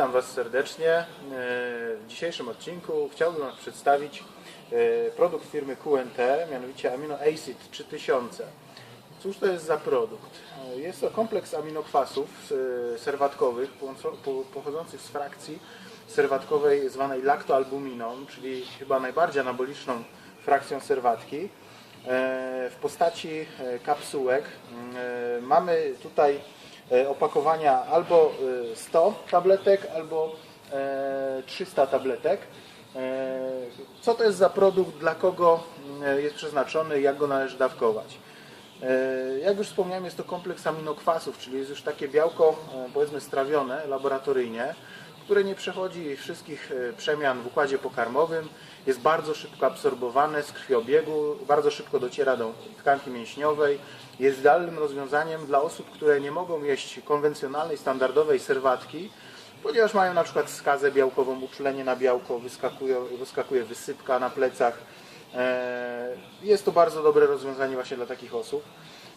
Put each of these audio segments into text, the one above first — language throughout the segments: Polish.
Witam Was serdecznie. E, W dzisiejszym odcinku chciałbym Wam przedstawić e, produkt firmy QNT, mianowicie Amino Acid 3000. Cóż to jest za produkt? E, Jest to kompleks aminokwasów serwatkowych pochodzących z frakcji serwatkowej zwanej laktoalbuminą, czyli chyba najbardziej anaboliczną frakcją serwatki w postaci kapsułek. E, Mamy tutaj opakowania albo e, 100 tabletek, albo e, 300 tabletek. E, Co to jest za produkt, dla kogo mm, jest przeznaczony, jak go należy dawkować? E, Jak już wspomniałem, jest to kompleks aminokwasów, czyli jest już takie białko, e, powiedzmy, strawione laboratoryjnie, które nie przechodzi wszystkich e, przemian w układzie pokarmowym, jest bardzo szybko absorbowane z krwiobiegu, bardzo szybko dociera do tkanki mięśniowej, jest idealnym rozwiązaniem dla osób, które nie mogą jeść konwencjonalnej, standardowej serwatki, ponieważ mają na przykład skazę białkową, uczulenie na białko, wyskakuje, wyskakuje wysypka na plecach. E, Jest to bardzo dobre rozwiązanie właśnie dla takich osób.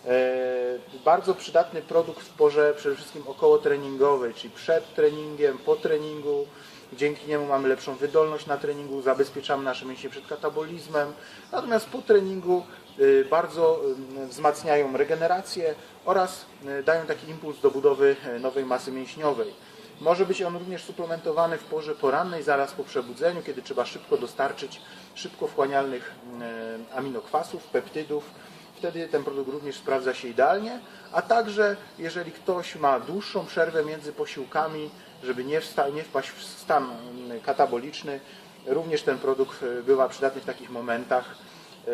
E, Bardzo przydatny produkt w porze przede wszystkim okołotreningowej, czyli przed treningiem, po treningu. Dzięki niemu mamy lepszą wydolność na treningu, zabezpieczamy nasze mięśnie przed katabolizmem. Natomiast po treningu y, bardzo y, wzmacniają regenerację oraz dają taki impuls do budowy nowej masy mięśniowej. Może być on również suplementowany w porze porannej, zaraz po przebudzeniu, kiedy trzeba szybko dostarczyć szybko wchłanialnych aminokwasów, peptydów. Wtedy ten produkt również sprawdza się idealnie, a także jeżeli ktoś ma dłuższą przerwę między posiłkami, żeby nie, wsta- nie wpaść w stan kataboliczny, również ten produkt y, bywa przydatny w takich momentach. Y,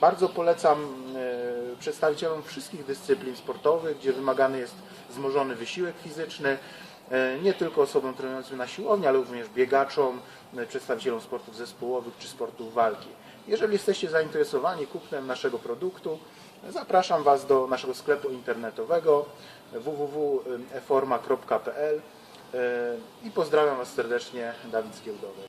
Bardzo polecam przedstawicielom wszystkich dyscyplin sportowych, gdzie wymagany jest wzmożony wysiłek fizyczny, y, nie tylko osobom trenującym na siłowni, ale również biegaczom, y, przedstawicielom sportów zespołowych czy sportów walki. Jeżeli jesteście zainteresowani kupnem naszego produktu, zapraszam Was do naszego sklepu internetowego www.eforma.pl y, i pozdrawiam Was serdecznie, Dawid Skiełdowy.